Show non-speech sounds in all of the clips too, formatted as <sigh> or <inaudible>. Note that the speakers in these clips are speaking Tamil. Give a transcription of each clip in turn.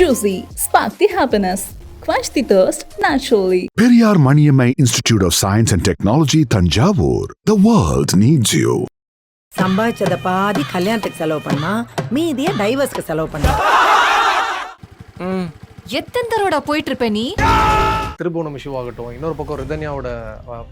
Juicy, spark the happiness. Quench the thirst naturally. Periyar Maniammai Institute of Science and Technology, Tanjavur. The world needs you. சம்பாதிச்சத பாதி கல்யாணத்துக்கு செலவு பண்ணா மீதிய டைவர்ஸ்க்கு செலவு பண்ணா எத்தனை தடவை போயிட்டு இருப்ப நீ? திருபுவனம் இஷ்யூ ஆகட்டும் இன்னொரு பக்கம் ரிதன்யாவோட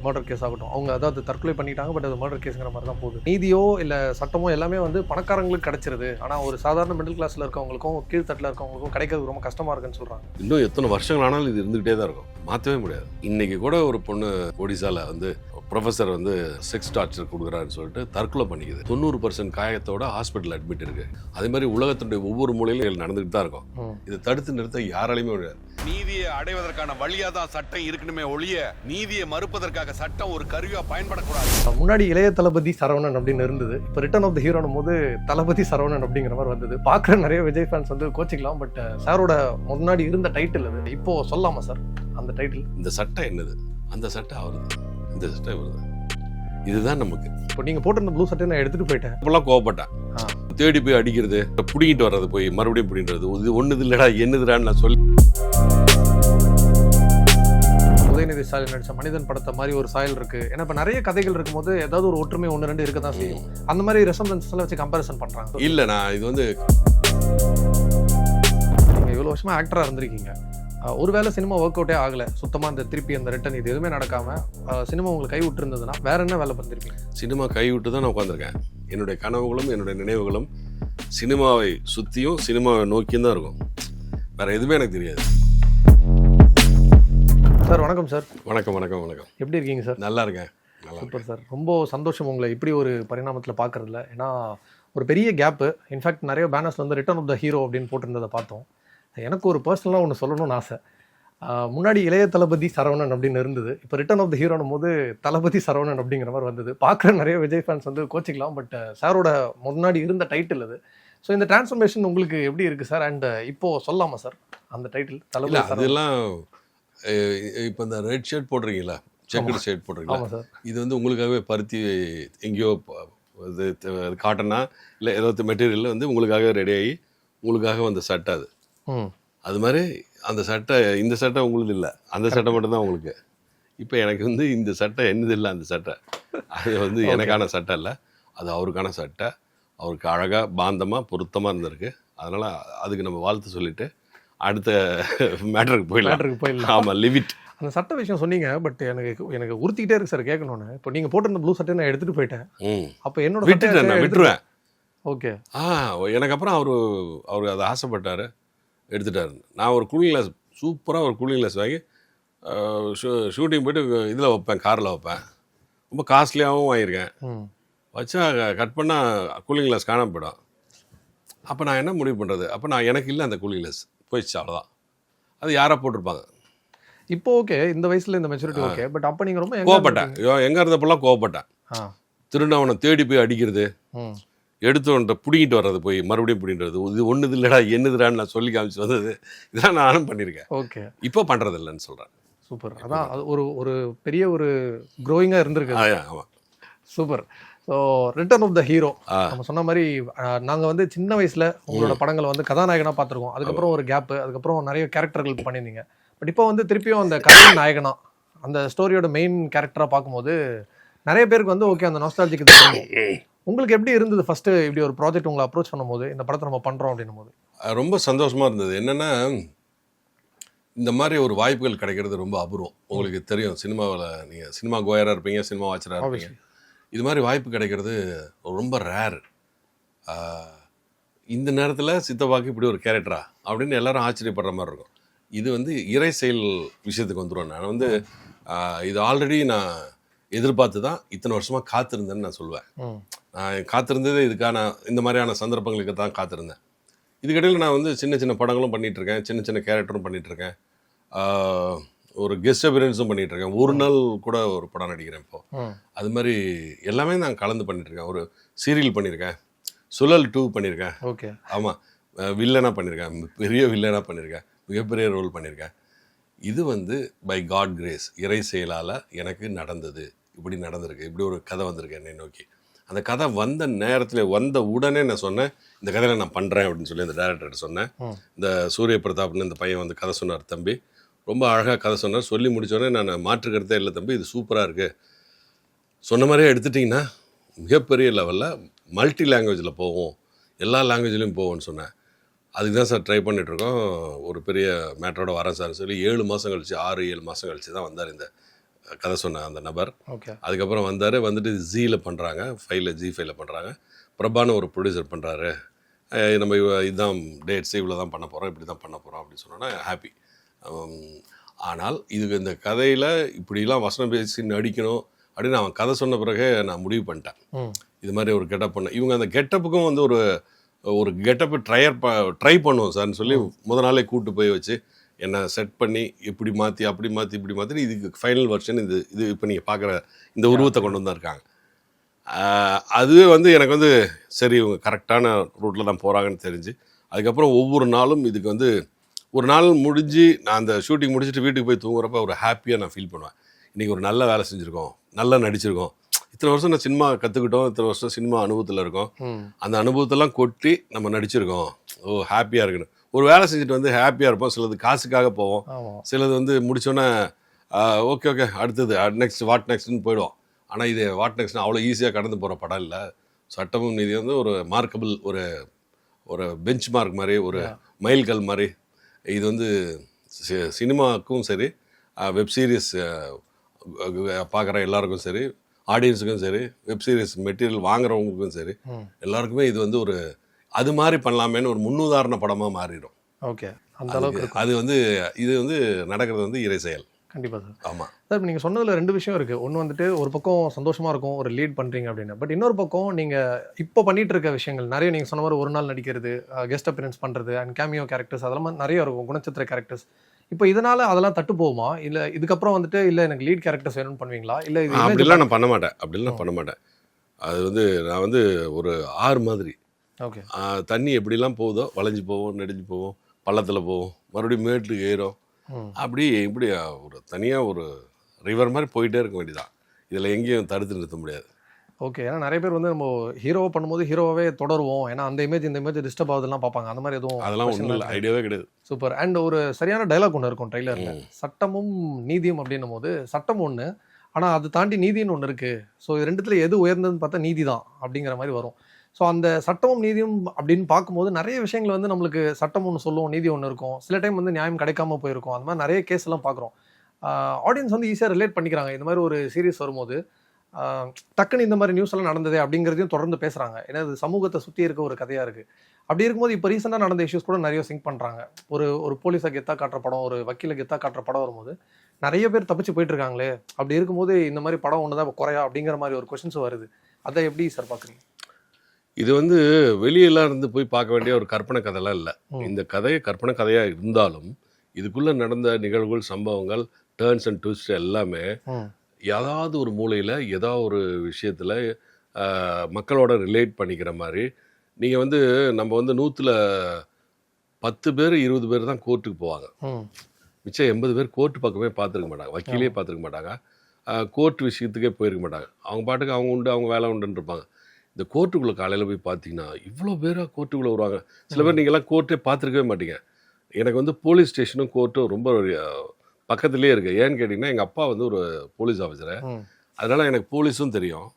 மர்டர் கேஸ் ஆகட்டும். அவங்க அதாவது தற்கொலை பண்ணிட்டாங்க பட் அது மர்டர் கேஸ்ங்கிற மாதிரி தான் போகுது. நீதியோ இல்லை சட்டமோ எல்லாமே வந்து பணக்காரங்களுக்கு கிடைச்சிருது. ஆனால் ஒரு சாதாரண மிடில் கிளாஸில் இருக்கவங்களுக்கும் கீழ்த்தட்டில் இருக்கவங்களுக்கும் கிடைக்கிறது ரொம்ப கஷ்டமாக இருக்குன்னு சொல்கிறாங்க இன்னும் எத்தனை வருஷங்கள் ஆனாலும் இது இருந்துகிட்டே தான் இருக்கும். மாற்றவே முடியாது. இன்னைக்கு கூட ஒரு பொண்ணு ஒடிசால வந்து ப்ரொஃபஸர் வந்து செக்ஸ் டார்ச்சர் கொடுக்குறாருன்னு சொல்லிட்டு தற்கொலை பண்ணிக்குது. தொண்ணூறு பர்சன்ட் காயத்தோட ஹாஸ்பிட்டல் அட்மிட் இருக்கு. அதே மாதிரி உலகத்துடைய ஒவ்வொரு மூலையிலும் நடந்துகிட்டு தான் இருக்கும். இதை தடுத்து நிறுத்த யாராலையுமே முடியாது. நீதியை அடைவதற்கான வழியா தான் சட்டம் இருக்கணுமே ஒழிய நீதியை மறுப்பதற்காக சட்டம் ஒரு கருவியா பயன்படக்கூடாது. முன்னாடி இளைய தளபதி சரவணன் அப்படின்னு இருந்தது. இப்போ ரிட்டர்ன் ஆஃப் த ஹீரோனும் போது தளபதி சரவணன் அப்படிங்கிற மாதிரி வந்தது. பார்க்குற நிறைய விஜய் ஃபேன்ஸ் வந்து கோச்சிக்கலாம் பட் சாரோட முன்னாடி இருந்த டைட்டில் அது. இப்போ சொல்லாமா சார் அந்த டைட்டில் இந்த சட்டம் என்னது? அந்த சட்டம் அவருது. இந்த சட்டம் இவருது. இதுதான் நமக்கு. இப்போ நீங்கள் போட்டிருந்த ப்ளூ சட்டை நான் எடுத்துகிட்டு போயிட்டேன். இப்பெல்லாம் கோவப்பட்டேன். தேடி போய் அடிக்கிறது பிடிங்கிட்டு வர்றது போய் மறுபடியும் பிடிங்கிறது இது ஒண்ணுது இல்லடா என்னதுடான்னு நான் சொல்லி உதயநிதி ஸ்டாலின் நடிச்ச மனிதன் படத்தை மாதிரி ஒரு சாயல் இருக்கு. ஏன்னா இப்போ நிறைய கதைகள் இருக்கும்போது ஏதாவது ஒரு ஒற்றுமை ஒன்று ரெண்டு இருக்க தான் செய்யும். அந்த மாதிரி ரெசம்பன்ஸ் எல்லாம் வச்சு கம்பேரிசன் பண்றாங்க. இல்ல நான் இது வந்து நீங்க இவ்வளவு வருஷமா ஆக்டரா இருந்திருக்கீங்க. ஒருவேளை சினிமா ஒர்க் அவுட்டே ஆகல சுத்தமா அந்த திருப்பி அந்த ரிட்டன் இது எதுவுமே நடக்காம அஹ் சினிமா உங்களுக்கு கை விட்டு இருந்ததுன்னா வேற என்ன வேலை பண்ணிருப்பீங்க சினிமா கைவிட்டு தான் நான் உட்காந்துருக்கேன் என்னுடைய கனவுகளும் என்னுடைய நினைவுகளும் சினிமாவை சுற்றியும் சினிமாவை நோக்கியும் தான் இருக்கும். வேற எதுவுமே எனக்கு தெரியாது. சார் வணக்கம் சார். வணக்கம் வணக்கம் வணக்கம். எப்படி இருக்கீங்க சார்? நல்லா இருக்கேன். Super sir. ரொம்ப சந்தோஷம் உங்களை இப்படி ஒரு பரிணாமத்தில் பார்க்கறதுல. ஏன்னா ஒரு பெரிய கேப்பு இன்ஃபேக்ட் நிறைய பேனர்ஸ்ல வந்து ரிட்டர்ன் ஆஃப் த ஹீரோ அப்படின்னு போட்டிருந்ததை பார்த்தோம். எனக்கு ஒரு பர்சனலாக ஒன்று சொல்லணும்னு ஆசை. முன்னாடி இளைய தளபதி சரவணன் அப்படின்னு இருந்தது. இப்போ ரிட்டர்ன் ஆஃப் த ஹீரோனும் போது தளபதி சரவணன் அப்படிங்கிற மாதிரி வந்தது. பார்க்குற நிறைய விஜய் ஃபேன்ஸ் வந்து கோச்சிக்கலாம் பட் சாரோட முன்னாடி இருந்த டைட்டில் அது. ஸோ இந்த டிரான்ஸ்ஃபர்மேஷன் உங்களுக்கு எப்படி இருக்கு சார் அண்ட் இப்போ சொல்லாமா சார் அந்த டைட்டில் தளபதி அதெல்லாம் இப்போ இந்த ரெட் ஷர்ட் போடுறீங்களா செக்கட் ஷர்ட் போடுறீங்களா இது வந்து உங்களுக்காகவே பருத்தி எங்கேயோ இது காட்டனா இல்லை ஏதோ மெட்டீரியல் வந்து உங்களுக்காக ரெடி ஆகி உங்களுக்காக வந்த சட்டை அது. அது மாதிரி அந்த சட்டை இந்த சட்டை உங்களுக்கு இல்லை. அந்த சட்டை மட்டும்தான் உங்களுக்கு. இப்போ எனக்கு வந்து இந்த சட்டை என்னது இல்லை அந்த சட்டை. அது வந்து எனக்கான சட்டை இல்லை. அது அவருக்கான சட்டை. அவருக்கு அழகாக பாந்தமாக பொருத்தமாக இருந்திருக்கு. அதனால் அதுக்கு நம்ம வாழ்த்து சொல்லிட்டு அடுத்த மேட்டருக்கு போயிடலாம். மேட்டருக்கு போயிடலாம். ஆமாம் லிவிட் அந்த சட்ட விஷயம் சொன்னீங்க பட் எனக்கு எனக்கு உறுத்திக்கிட்டே இருக்கு சார் கேட்கணும்னு. இப்போ நீங்க போட்டிருந்த ப்ளூ சட்டை நான் எடுத்துட்டு போயிட்டேன். அப்போ என்னோட விட்டுட்டேன் நான் விட்டுருவேன். ஓகே ஆ எனக்கு அப்புறம் அவர் அவர் அதை ஆசைப்பட்டார். எடுத்துட்டாரு. நான் ஒரு கூலிங் கிளாஸ் சூப்பராக ஒரு கூலிங் கிளாஸ் வாங்கி ஷூட்டிங் போயிட்டு இதில் வைப்பேன் காரில் வைப்பேன். ரொம்ப காஸ்ட்லியாகவும் வாங்கியிருக்கேன். வச்சா கட் பண்ணால் கூலிங் கிளாஸ் காணாம போயிடும். அப்போ நான் என்ன முடிவு பண்ணுறது அப்போ நான் எனக்கு இல்லை அந்த கூலிங் கிளாஸ் போயிடுச்சு அவ்வளோதான் அது யாரா போட்டிருப்பாங்க. இப்போ ஓகே இந்த வயசுல இந்த மெச்சூரிட்டி ஓகே பட் அப்போ நீங்க ரொம்ப கோவப்பட்டேன். எங்க இருந்தப்பெல்லாம் கோவப்பட்டேன். திருநவனை தேடி போய் அடிக்கிறது. எடுத்தவன்ட்ட பிடிங்கிட்டு வர்றது போய் மறுபடியும் பிடின்றது இது ஒன்றுது இல்லைடா என்னதுடான்னு நான் சொல்லி காமிச்சு வந்தது. இதெல்லாம் நானும் பண்ணியிருக்கேன் ஓகே. இப்போ பண்ணுறது இல்லைன்னு சொல்கிறேன் சூப்பர் அதான் அது ஒரு ஒரு பெரிய ஒரு க்ரோயிங்காக இருந்திருக்கு ஆமாம் super. So return of the hero. நம்ம சொன்ன மாதிரி அஹ், நாங்க வந்து சின்ன வயசுல உங்களோட படங்களை வந்து கதாநாயகனா பார்த்திருக்கோம். அதுக்கப்புறம் ஒரு கேப் அதுக்கப்புறம் நிறைய கேரக்டர்கள் பண்ணியிருந்தீங்க. பட் இப்போ வந்து திருப்பியும் அந்த கதையின் நாயகனா அந்த ஸ்டோரியோட மெயின் கேரக்டரா பார்க்கும்போது நிறைய பேருக்கு வந்து ஓகே அந்த நாஸ்டாலஜிக்கு உங்களுக்கு எப்படி இருந்தது ஃபர்ஸ்ட் இப்படி ஒரு ப்ராஜெக்ட் உங்களை அப்ரோச் பண்ணும்போது இந்த படத்தை நம்ம பண்றோம் அப்படின்னும் போது ரொம்ப சந்தோஷமாக இருந்தது. என்னென்னா இந்த மாதிரி ஒரு வாய்ப்புகள் கிடைக்கிறது ரொம்ப அபூர்வம். உங்களுக்கு தெரியும் சினிமாவில் நீங்கள் சினிமா கோயராக இருப்பீங்க சினிமா வாட்சராக இருப்பீங்க. இது மாதிரி வாய்ப்பு கிடைக்கிறது ரொம்ப ரேர் இந்த நேரத்தில் சித்தப்பாக்கு இப்படி ஒரு கேரக்டரா அப்படின்னு எல்லாரும் ஆச்சரியப்படுற மாதிரி இருக்கும். இது வந்து இறை செயல் விஷயத்துக்கு வந்துடும் நான் வந்து இது ஆல்ரெடி நான் எதிர்பார்த்து தான் இத்தனை வருஷமாக காத்திருந்தேன்னு நான் சொல்லுவேன் நான் காத்திருந்ததே இதுக்கான இந்த மாதிரியான சந்தர்ப்பங்களுக்கு தான் காத்திருந்தேன். இதுக்கிடையில் நான் வந்து சின்ன சின்ன படங்களும் பண்ணிட்டு இருக்கேன் சின்ன சின்ன கேரக்டரும் ஆஹ் ஒரு கெஸ்ட் அப்பியரன்ஸும் பண்ணிட்டு இருக்கேன் ஒரு நாள் கூட ஒரு படம் நடிக்கிறேன் இப்போ. ம் அது மாதிரி எல்லாமே நான் கலந்து பண்ணிட்டு இருக்கேன் ஒரு சீரியல் பண்ணியிருக்கேன். சுழல் டூ பண்ணியிருக்கேன். ஓகே. ஆமாம் வில்லனாக பண்ணியிருக்கேன். பெரிய வில்லனாக பண்ணியிருக்கேன். மிகப்பெரிய ரோல் பண்ணியிருக்கேன். இது வந்து பை காட் கிரேஸ் இறை செயலால் எனக்கு நடந்தது. இப்படி நடந்திருக்கு. இப்படி ஒரு கதை வந்திருக்கு என்னை நோக்கி. அந்த கதை வந்த நேரத்தில் வந்த உடனே நான் சொன்னேன் இந்த கதையில் நான் பண்ணுறேன் அப்படின்னு சொல்லி அந்த டேரக்டர்கிட்ட சொன்னேன். இந்த சூரிய பிரதாப்னு இந்த பையன் வந்து கதை சொன்னார் தம்பி ரொம்ப அழகாக கதை சொன்னார். சொல்லி முடிச்சோடனே நான் மாற்றுக்கிறதே இல்லை தம்பி இது சூப்பராக இருக்குது சொன்ன மாதிரியே எடுத்துட்டிங்கன்னா மிகப்பெரிய லெவலில் மல்டி லாங்குவேஜில் போவோம். எல்லா லாங்குவேஜ்லேயும் போவோம்னு சொன்னேன். அதுக்கு தான் சார் ட்ரை பண்ணிகிட்ருக்கோம் ஒரு பெரிய மேட்டரோட வரேன் சார். சொல்லி ஏழு மாதம் கழிச்சு ஆறு ஏழு மாதம் கழிச்சு தான் வந்தார் இந்த கதை சொன்ன அந்த நபர். ஓகே அதுக்கப்புறம் வந்தார். வந்துட்டு ஜீல பண்ணுறாங்க ஃபைவ்ல ஜி ஃபைவ்ல பண்ணுறாங்க பிரபான்னு ஒரு ப்ரொடியூசர் பண்ணுறாரு நம்ம இதுதான் டேட்ஸ் இவ்வளோ தான் பண்ண போகிறோம் இப்படி தான் பண்ண போகிறோம் அப்படின்னு சொன்னோன்னா ஹாப்பி ஆனால் இதுக்கு இந்த கதையில் இப்படிலாம் வசனம் பேசி நடிக்கணும் அப்படின்னு அவன் கதை சொன்ன பிறகு நான் முடிவு பண்ணிட்டேன். இது மாதிரி ஒரு கெட்டப் பண்ண இவங்க அந்த கெட்டப்புக்கும் வந்து ஒரு ஒரு கெட்டப்பு ட்ரையர் ப ட்ரை பண்ணுவோம் சார்னு சொல்லி முத நாளே கூட்டு போய் வச்சு என்னை செட் பண்ணி இப்படி மாற்றி அப்படி மாற்றி இப்படி மாற்றி இதுக்கு ஃபைனல் வெர்ஷன் இது இது இப்போ நீங்கள் பார்க்குற இந்த உருவத்தை கொண்டு வந்திருக்காங்க. அதுவே வந்து எனக்கு வந்து சரி இவங்க கரெக்டான ரூட்டில் தான் போகிறாங்கன்னு தெரிஞ்சு அதுக்கப்புறம் ஒவ்வொரு நாளும் இதுக்கு வந்து ஒரு நாள் முடிஞ்சு நான் அந்த ஷூட்டிங் முடிச்சுட்டு வீட்டுக்கு போய் தூங்குறப்ப ஒரு ஹாப்பியாக நான் ஃபீல் பண்ணுவேன். இன்றைக்கி ஒரு நல்ல வேலை செஞ்சுருக்கோம் நல்லா நடிச்சிருக்கோம் இத்தனை வருஷம் நான் சினிமா கற்றுக்கிட்டோம் இத்தனை வருஷம் சினிமா அனுபவத்தில் இருக்கோம். அந்த அனுபவத்தெல்லாம் கொட்டி நம்ம நடிச்சிருக்கோம். ஓ ஹாப்பியாக இருக்கணும். ஒரு வேலை செஞ்சுட்டு வந்து ஹாப்பியாக இருப்போம். சிலது காசுக்காக போவோம். சிலது வந்து முடிச்சோன்னே ஓகே ஓகே அடுத்தது நெக்ஸ்ட் வாட் நெக்ஸ்ட்னு போயிடுவோம். ஆனால் இது வாட் நெக்ஸ்ட்னு அவ்வளோ ஈஸியாக கடந்து போகிற படம் இல்லை. சட்டமும் நீதி வந்து ஒரு மார்க்கபிள் ஒரு ஒரு பெஞ்ச் மார்க் மாதிரி ஒரு மைல்கல் மாதிரி. இது வந்து சினிமாவுக்கும் சரி வெப் சீரிஸ் பார்க்குற எல்லாருக்கும் சரி ஆடியன்ஸுக்கும் சரி வெப் சீரிஸ் மெட்டீரியல் வாங்குறவங்களுக்கும் சரி. எல்லாருக்குமே இது வந்து ஒரு அது மாதிரி பண்ணலாமேன்னு ஒரு முன்னுதாரண படமாக மாறிடும். ஓகே. அந்த அளவுக்கு அது வந்து இது வந்து நடக்கிறது வந்து இறை செயல். கண்டிப்பாக சார். ஆமாம் சார் இப்போ நீங்கள் சொன்னதில் ரெண்டு விஷயம் இருக்குது ஒன்று வந்துட்டு ஒரு பக்கம் சந்தோஷமாக இருக்கும் ஒரு லீட் பண்ணுறீங்க அப்படின்னு. பட் இன்னொரு பக்கம் நீங்கள் இப்போ பண்ணிட்டு இருக்க விஷயங்கள் நிறைய நீங்கள் சொன்ன மாதிரி ஒரு நாள் நடிக்கிறது கெஸ்ட் அப்பியரன்ஸ் பண்ணுறது அண்ட் கேமியோ கேரக்டர்ஸ் அதெல்லாம் நிறைய இருக்கும் குணச்சித்திர கேரக்டர்ஸ் இப்போ இதனால அதெல்லாம் தட்டு போகுமா இல்லை இதுக்கப்புறம் வந்துட்டு இல்லை எனக்கு லீட் கேரக்டர்ஸ் வேணும்னு பண்ணுவீங்களா? இல்லை அப்படிலாம் நான் பண்ண மாட்டேன் அப்படிலாம் பண்ண மாட்டேன் அது வந்து நான் வந்து ஒரு ஆறு மாதிரி. ஓகே. தண்ணி எப்படிலாம் போகுதோ வளைஞ்சு போவோம் நெடிஞ்சு போவோம் பள்ளத்தில் போவோம் மறுபடியும் மேட்டுக்கு ஏறும். அப்படி இப்படி ஒரு தனியாக ஒரு ரிவர் மாதிரி போயிட்டே இருக்க வேண்டியதான் இதில் எங்கேயும் தடுத்து நிறுத்த முடியாது. ஓகே. ஏன்னா நிறைய பேர் வந்து நம்ம ஹீரோவை பண்ணும்போது ஹீரோவே தொடருவோம். ஏன்னா அந்த இமேஜ் இந்த இமேஜ் டிஸ்டர்ப் ஆகுதுலாம் பார்ப்பாங்க. அந்த மாதிரி எதுவும் அதெல்லாம் ஒன்றும் இல்லை? ஐடியாவே கிடையாது. சூப்பர் அண்ட் ஒரு சரியான டைலாக் ஒன்று இருக்கும் ட்ரைலரில் ம். சட்டமும் நீதியும் அப்படின்னும் போது சட்டம் ஒன்று ஆனால் அது தாண்டி நீதின்னு ஒன்று இருக்குது ஸோ இது ரெண்டுத்துல எது உயர்ந்ததுன்னு பார்த்தா நீதி தான் அப்படிங்கிற மாதிரி வரும். ஸோ அந்த சட்டமும் நீதியும் அப்படின்னு பார்க்கும்போது நிறைய விஷயங்கள் வந்து நம்மளுக்கு சட்டம் ஒன்று சொல்லுவோம் நீதி ஒன்று இருக்கும். சில டைம் வந்து நியாயம் கிடைக்காம போயிருக்கும். அந்த மாதிரி நிறைய கேஸ் எல்லாம் பார்க்குறோம். ஆடியன்ஸ் வந்து ஈஸியாக ரிலேட் பண்ணிக்கிறாங்க. இந்த மாதிரி ஒரு சீரிஸ் வரும்போது டக்குன்னு இந்த மாதிரி நியூஸ் எல்லாம் நடந்ததே அப்படிங்கிறதையும் தொடர்ந்து பேசுகிறாங்க ஏன்னா இது சமூகத்தை சுற்றி இருக்க ஒரு கதையாக இருக்குது அப்படி இருக்கும்போது இப்போ ரீசெண்டாக நடந்த இஷ்யூஸ் கூட நிறைய சிங்க் பண்ணுறாங்க ஒரு ஒரு போலீஸை கெத்தா காட்டுற படம் ஒரு வக்கீலை கெத்தா காட்டுற படம் வரும்போது நிறைய பேர் தப்பிச்சு போயிட்டு இருக்காங்களே. அப்படி இருக்கும்போது இந்த மாதிரி படம் ஒன்று தான் குறையா அப்படிங்கிற மாதிரி ஒரு கொஷின்ஸ் வருது. அதை எப்படி சார் பார்க்குறீங்க இது வந்து வெளியெல்லாம் இருந்து போய் பார்க்க வேண்டிய ஒரு கற்பனை கதைலாம் இல்லை. இந்த கதை கற்பனை கதையாக இருந்தாலும் இதுக்குள்ளே நடந்த நிகழ்வுகள் சம்பவங்கள் டேர்ன்ஸ் அண்ட் ட்விஸ்ட் எல்லாமே ஏதாவது ஒரு மூலையில் ஏதோ ஒரு விஷயத்தில் மக்களோட ரிலேட் பண்ணிக்கிற மாதிரி நீங்கள் வந்து நம்ம வந்து நூற்றில் பத்து பேர் இருபது பேர் தான் கோர்ட்டுக்கு போவாங்க. மிச்சம் எண்பது பேர் கோர்ட்டு பக்கமே பார்த்துருக்க மாட்டாங்க. வக்கீலே பார்த்துருக்க மாட்டாங்க. கோர்ட் விஷயத்துக்கே போயிருக்க மாட்டாங்க. அவங்க பாட்டுக்கு அவங்க உண்டு அவங்க வேலை உண்டுன்னு இருப்பாங்க. இந்த கோர்ட்டுக்குள்ளே காலையில் போய் பார்த்தீங்கன்னா இவ்வளோ பேராக கோர்ட்டுக்குள்ளே வருவாங்க. சில பேர் நீங்கள்லாம் கோர்ட்டே பார்த்துருக்கவே மாட்டீங்க. எனக்கு வந்து போலீஸ் ஸ்டேஷனும் கோர்ட்டும் ரொம்ப பக்கத்துலேயே இருக்கு. ஏன்னு கேட்டிங்கன்னா எங்கள் அப்பா வந்து ஒரு போலீஸ் ஆஃபீஸரு அதனால் எனக்கு போலீஸும் தெரியும்.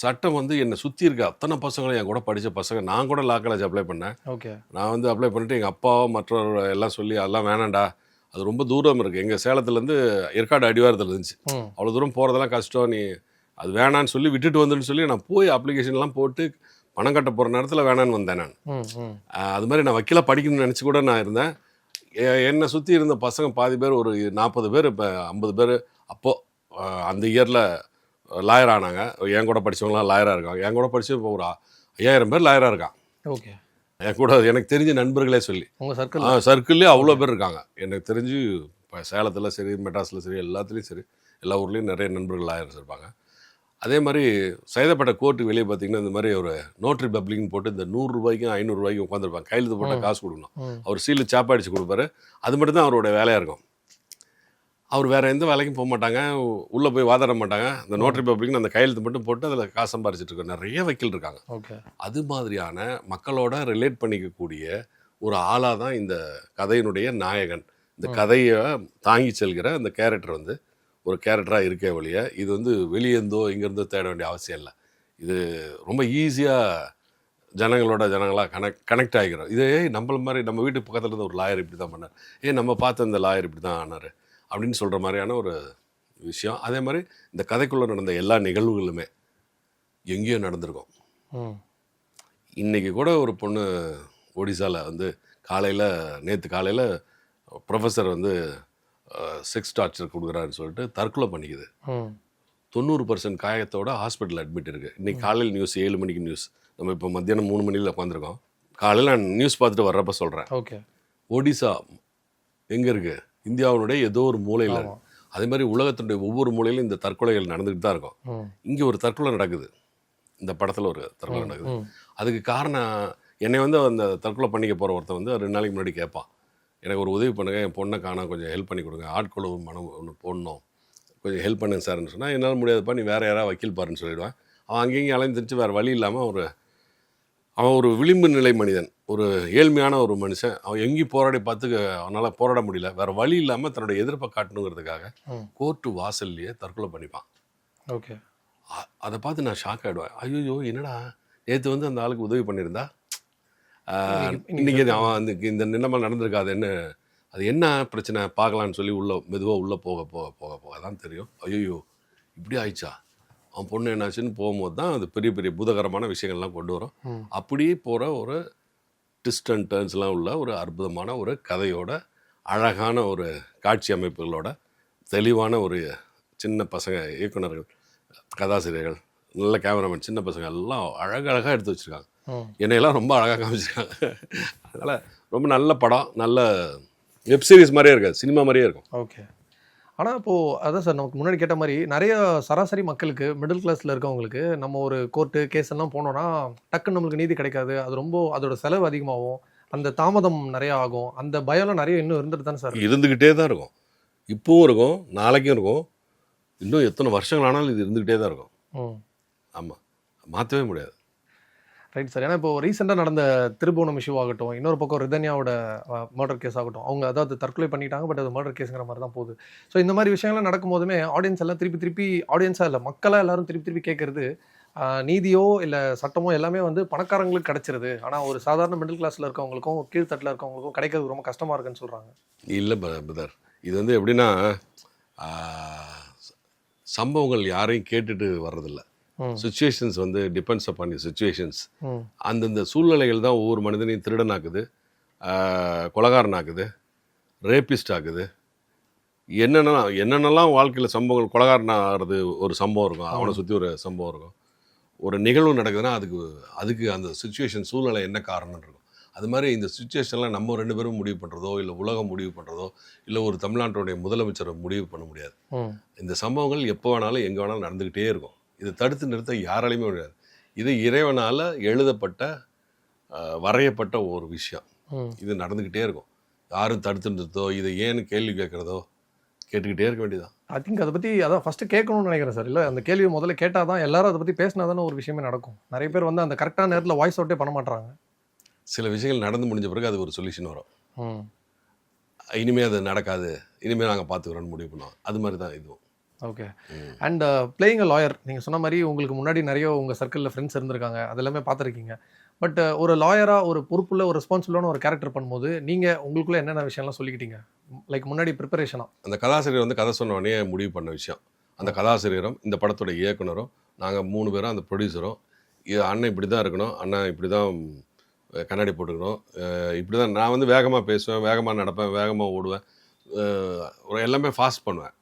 சட்டம் வந்து என்னை சுற்றி இருக்க அத்தனை பசங்களும் என் கூட படித்த பசங்க நான் கூட லா காலேஜ் அப்ளை பண்ணேன். ஓகே. நான் வந்து அப்ளை பண்ணிட்டு எங்கள் அப்பாவோ மற்றவர் எல்லாம் சொல்லி அதெல்லாம் வேணாம்டா. அது ரொம்ப தூரம் இருக்குது எங்கள் சேலத்துலேருந்து ஏற்காடு அடிவாரத்தில் இருந்துச்சு. அவ்வளோ தூரம் போகிறதெல்லாம் கஷ்டம். நீ அது வேணான்னு சொல்லி விட்டுட்டு வந்துன்னு சொல்லி நான் போய் அப்ளிகேஷன்லாம் போட்டு பணம் கட்ட போகிற நேரத்தில் வேணான்னு வந்தேன் நான். அது மாதிரி நான் வக்கீலாக படிக்கணும்னு நினச்சி கூட நான் இருந்தேன். என்னை சுற்றி இருந்த பசங்க பாதி பேர் ஒரு நாற்பது பேர் இப்போ ஐம்பது பேர் அப்போது அந்த இயரில் லாயர் ஆனாங்க. என் கூட படித்தவங்களாம் லாயராக இருக்காங்க. என் கூட படித்து இப்போ ஒரு ஐயாயிரம் பேர் லாயராக இருக்கான் ஓகே. என் கூட எனக்கு தெரிஞ்ச நண்பர்களே சொல்லி. சர்க்கிள் சர்க்கிள்லேயே அவ்வளோ பேர் இருக்காங்க. எனக்கு தெரிஞ்சு இப்போ சேலத்தில் சரி மெட்ராஸில் சரி எல்லாத்துலேயும் சரி எல்லா ஊர்லேயும் நிறைய நண்பர்கள் லாயர்ஸ் இருப்பாங்க. அதே மாதிரி சைதாப்பேட்டை கோர்ட்டுக்கு வெளியே பார்த்தீங்கன்னா இந்த மாதிரி ஒரு நோட்ரி பப்ளிக்னு போட்டு இந்த நூறுரூபாய்க்கும் ஐநூறுரூவாய்க்கும் உட்காந்துருப்பாங்க கையெழுத்து போட்டால் காசு கொடுக்கணும். அவர் சீலு சாப்பாடிச்சு கொடுப்பாரு. அது மட்டும் தான் அவரோட வேலையாக இருக்கும். அவர் வேற எந்த வேலைக்கும் போக மாட்டாங்க. உள்ளே போய் வாதாட மாட்டாங்க. இந்த நோட்டரி பப்ளிக்னு அந்த கையெழுத்து மட்டும் போட்டு அதில் காசு சம்பாரிச்சிட்டு இருக்க நிறைய வக்கீல் இருக்காங்க. அது மாதிரியான மக்களோட ரிலேட் பண்ணிக்கக்கூடிய ஒரு ஆளாக தான் இந்த கதையினுடைய நாயகன். இந்த கதையை தாங்கி செல்கிற அந்த கேரக்டர் வந்து ஒரு கேரக்டராக இருக்கே ஒழிய இது வந்து வெளியேந்தோ இங்கேருந்தோ தேட வேண்டிய அவசியம் இல்லை. இது ரொம்ப ஈஸியாக ஜனங்களோட ஜனங்களாக கனெக்ட் கனெக்ட் ஆகிக்கிறோம். இதே நம்மள மாதிரி நம்ம வீட்டு பக்கத்தில் இருந்த ஒரு லாயர் இப்படி தான் பண்ணார். ஏ நம்ம பார்த்த இந்த லாயர் இப்படி தான் ஆனார் அப்படின்னு சொல்கிற மாதிரியான ஒரு விஷயம். அதே மாதிரி இந்த கதைக்குள்ளே நடந்த எல்லா நிகழ்வுகளுமே எங்கேயோ நடந்திருக்கும். ம். இன்னைக்கு கூட ஒரு பொண்ணு ஒடிசாவில் வந்து காலையில் நேற்று காலையில் ப்ரொஃபஸர் வந்து செக்ஸ் டார்ச்சர் கொடுக்குறாருன்னு சொல்லிட்டு தற்கொலை பண்ணிக்குது. தொண்ணூறு பர்சன்ட் காயத்தோட ஹாஸ்பிட்டல் அட்மிட் இருக்குது இன்னைக்கு காலையில் நியூஸ் ஏழு மணிக்கு நியூஸ் நம்ம இப்போ மத்தியானம் மூணு மணியில் உட்காந்துருக்கோம் காலையில் நான் நியூஸ் பார்த்துட்டு வர்றப்ப சொல்கிறேன் ஓகே. ஒடிசா எங்கே இருக்குது இந்தியாவுடைய ஏதோ ஒரு மூலையில் அதே மாதிரி உலகத்தினுடைய ஒவ்வொரு மூலையிலும் இந்த தற்கொலைகள் நடந்துகிட்டு தான் இருக்கும். இங்கே ஒரு தற்கொலை நடக்குது. இந்த படத்தில் ஒரு தற்கொலை நடக்குது. அதுக்கு காரணம் என்னை வந்து அந்த தற்கொலை பண்ணிக்க போகிற ஒருத்தன் வந்து ரெண்டு நாளைக்கு முன்னாடி கேட்பான். எனக்கு ஒரு உதவி பண்ணுங்க என் பொண்ணை காணா கொஞ்சம் ஹெல்ப் பண்ணி கொடுங்க. ஆட்குழு மனம் ஒன்று போடணும். கொஞ்சம் ஹெல்ப் பண்ணுங்க சார்னு சொன்னால் என்னால் முடியாதுப்பா நீ வேறு யாராவது வக்கீல் பாருன்னு சொல்லிடுவேன். அவன் அங்கேயும் அலைஞ்சு திரிச்சு வேறு வழி இல்லாமல் ஒரு அவன் ஒரு விளிம்பு நிலை மனிதன். ஒரு ஏழ்மையான ஒரு மனுஷன். அவன் எங்கேயும் போராடி பார்த்து அவனால் போராட முடியல. வேறு வழி இல்லாமல் தன்னோட எதிர்ப்பை காட்டணுங்கிறதுக்காக. கோர்ட்டு வாசல்லையே தற்கொலை பண்ணிப்பான். ஓகே. அதை பார்த்து நான் ஷாக் ஆகிடுவேன் ஐயோ என்னடா? நேற்று வந்து அந்த ஆளுக்கு உதவி பண்ணியிருந்தா? இன்னைக்கு- இன்னைக்கு அவன் அந்த இந்த நிலைமை நடந்திருக்காது. என்ன அது என்ன பிரச்சனை? பார்க்கலான்னு சொல்லி உள்ள மெதுவாக உள்ளே போக போக போக போக. தான் தெரியும். ஐயோ இப்படி ஆயிடுச்சா? அவன் பொண்ணு என்னாச்சுன்னு போகும்போது தான் அது பெரிய பெரிய பூதகரமான விஷயங்கள்லாம் கொண்டு வரும். அப்படியே போகிற ஒரு ட்விஸ்ட் அண்ட் டர்ன்ஸ்லாம் உள்ள ஒரு அற்புதமான ஒரு கதையோட அழகான ஒரு காட்சி அமைப்புகளோட தெளிவான ஒரு சின்ன பசங்க இயக்குனர்கள் கதாசிரியர்கள் நல்ல கேமராமேன் சின்ன பசங்க எல்லாம் அழகழகாக எடுத்து வச்சுருக்காங்க. என்னையெல்லாம் ரொம்ப அழகாக காமிச்சிருக்காங்க. அதனால் ரொம்ப நல்ல படம் நல்ல வெப் சீரிஸ் மாதிரியே இருக்காது சினிமா மாதிரியே இருக்கும். ஓகே. ஆனால் இப்போது அதான் சார் நமக்கு முன்னாடி கேட்ட மாதிரி நிறைய சராசரி மக்களுக்கு மிடில் கிளாஸில் இருக்கவங்களுக்கு நம்ம ஒரு கோர்ட்டு கேஸ் எல்லாம் போனோம்னா டக்குன்னு நம்மளுக்கு நீதி கிடைக்காது. அது ரொம்ப அதோட செலவு அதிகமாகும். அந்த தாமதம் நிறைய ஆகும். அந்த பயம்லாம் நிறைய இன்னும் இருந்துட்டு தானே சார்? இருந்துக்கிட்டே தான் இருக்கும். இப்போவும் இருக்கும் நாளைக்கும் இருக்கும். இன்னும் எத்தனை வருஷங்கள் ஆனாலும் இது இருந்துக்கிட்டே தான் இருக்கும். ஆமாம் மாற்றவே முடியாது. ரைட் சார் ஏன்னா இப்போ ரீசெண்டாக நடந்த திருபுவனம் இஷ்யூ ஆகட்டும் இன்னொரு பக்கம் ரிதன்யாவோட மர்டர் கேஸ் ஆகட்டும் அவங்க அதாவது தற்கொலை பண்ணிட்டாங்க பட் அது மர்டர் கேஸுங்கிற மாதிரி தான் போகுது. ஸோ இந்த மாதிரி விஷயங்கள்லாம் நடக்கும் போதுமே ஆடியன்ஸ் எல்லாம் திருப்பி திருப்பி ஆடியன்ஸாக இல்லை மக்களாக எல்லாரும் திருப்பி திருப்பி கேட்கறது நீதியோ இல்லை சட்டமோ எல்லாமே வந்து பணக்காரங்களுக்கு கிடைச்சிருது. ஆனால் ஒரு சாதாரண மிடில் கிளாஸில் இருக்கவங்களுக்கும் கீழ்த்தட்டில் இருக்கவங்களுக்கும் கிடைக்கிறது ரொம்ப கஷ்டமாக இருக்குன்னு சொல்கிறாங்க இல்லை பிரதர் இது வந்து எப்படின்னா சம்பவங்கள் யாரையும் கேட்டுட்டு வர்றதில்லை. சுச்சுவேஷன்ஸ் வந்து டிபெண்ட்ஸ் அப்பான் சுச்சுவேஷன்ஸ் ம். அந்தந்த சூழ்நிலைகள் தான் ஒவ்வொரு மனிதனையும் திருடனாக்குது. கொலகாரனாக்குது. ரேபிஸ்ட் ஆக்குது. என்னென்ன என்னென்னலாம் வாழ்க்கையில் சம்பவங்கள் கொலகாரன் ஆகிறது ஒரு சம்பவம் இருக்கும். அவனை சுற்றி ஒரு சம்பவம் இருக்கும். ஒரு நிகழ்வு நடக்குதுன்னா அதுக்கு அதுக்கு அந்த சுச்சுவேஷன் சூழ்நிலை என்ன காரணம் இருக்கும். அது மாதிரி இந்த சுச்சுவேஷன்லாம் நம்ம ரெண்டு பேரும் முடிவு பண்ணுறதோ இல்லை உலகம் முடிவு பண்ணுறதோ இல்லை ஒரு தமிழ்நாட்டுடைய முதலமைச்சரை முடிவு பண்ண முடியாது. இந்த சம்பவங்கள் எப்போ வேணாலும் எங்கே வேணாலும் நடந்துக்கிட்டே இருக்கும். இதை தடுத்து நிறுத்த யாராலையுமே முடியாது. இது இறைவனால் எழுதப்பட்ட வரையப்பட்ட ஒரு விஷயம். இது நடந்துக்கிட்டே இருக்கும். யாரும் தடுத்து நிறுத்தோ இதை ஏன்னு கேள்வி கேட்குறதோ கேட்டுக்கிட்டே இருக்க வேண்டியதான் ஐ திங்க் அதை பற்றி அதான் ஃபஸ்ட்டு கேட்கணும்னு நினைக்கிறேன் சார் இல்லை அந்த கேள்வியை முதல்ல கேட்டால் தான் எல்லாரும் அதை பற்றி பேசினா தானே ஒரு விஷயமே நடக்கும். நிறைய பேர் வந்து அந்த கரெக்டான நேரத்தில் வாய்ஸ் அவுட்டே பண்ண மாட்டாங்க சில விஷயங்கள் நடந்து முடிஞ்ச பிறகு அது ஒரு சொல்யூஷன் வரும். இனிமேல் அது நடக்காது. இனிமேல் நாங்கள் பார்த்துக்குறோன்னு முடிவு பண்ணுவோம். அது மாதிரி தான் இதுவும். Okay. And playing a lawyer நீங்கள் சொன்ன மாதிரி உங்களுக்கு முன்னாடி நிறைய உங்கள் சர்க்கிளில் ஃப்ரெண்ட்ஸ் இருந்திருக்காங்க. அதெல்லாமே பார்த்துருக்கீங்க. பட் ஒரு லாயராக ஒரு பொறுப்புள்ள ஒரு ரெஸ்பான்சிபிளான ஒரு கேரக்டர் பண்ணும்போது நீங்கள் உங்களுக்குள்ள என்னென்ன விஷயம்லாம் சொல்லிக்கிட்டீங்க? லைக் முன்னாடி ப்ரிப்பரேஷனாக அந்த கதாசிரியர் வந்து கதை சொன்ன உடனே முடிவு பண்ண விஷயம். அந்த கதாசிரியரும் இந்த படத்தோட இயக்குனரும் நாங்கள் மூணு பேரும் அந்த ப்ரொடியூசரும் அண்ணன் இப்படி தான் இருக்கணும் அண்ணன் இப்படி தான் கண்ணாடி போட்டுக்கணும் இப்படி தான் நான் வந்து வேகமாக பேசுவேன் வேகமாக நடப்பேன் வேகமாக ஓடுவேன் எல்லாமே ஃபாஸ்ட் பண்ணுவேன்.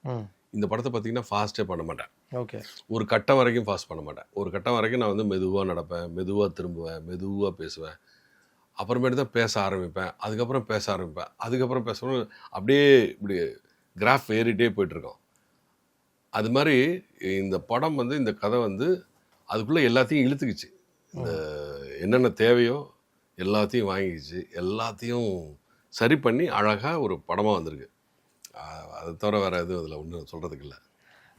இந்த படத்தை பார்த்தீங்கன்னா ஃபாஸ்ட்டே பண்ண மாட்டேன். ஓகே. ஒரு கட்டம் வரைக்கும் ஃபாஸ்ட் பண்ண மாட்டேன். ஒரு கட்டம் வரைக்கும் நான் வந்து மெதுவாக நடப்பேன் மெதுவாக திரும்புவேன் மெதுவாக பேசுவேன். அப்புறமேட்டு தான் பேச ஆரம்பிப்பேன். அதுக்கப்புறம் பேச ஆரம்பிப்பேன். அதுக்கப்புறம் பேசணும் அப்படியே இப்படி கிராஃப் ஏறிட்டே போயிட்டுருக்கோம் அது மாதிரி இந்த படம் வந்து இந்த கதை வந்து அதுக்குள்ளே எல்லாத்தையும் இழுத்துக்குச்சு. இந்த என்னென்ன தேவையோ எல்லாத்தையும் வாங்கிக்கிச்சு. எல்லாத்தையும் சரி பண்ணி அழகாக ஒரு படமாக வந்திருக்கு. அதை தவிர வேறு எதுவும் அதில் ஒன்றும் சொல்கிறதுக்கு இல்லை.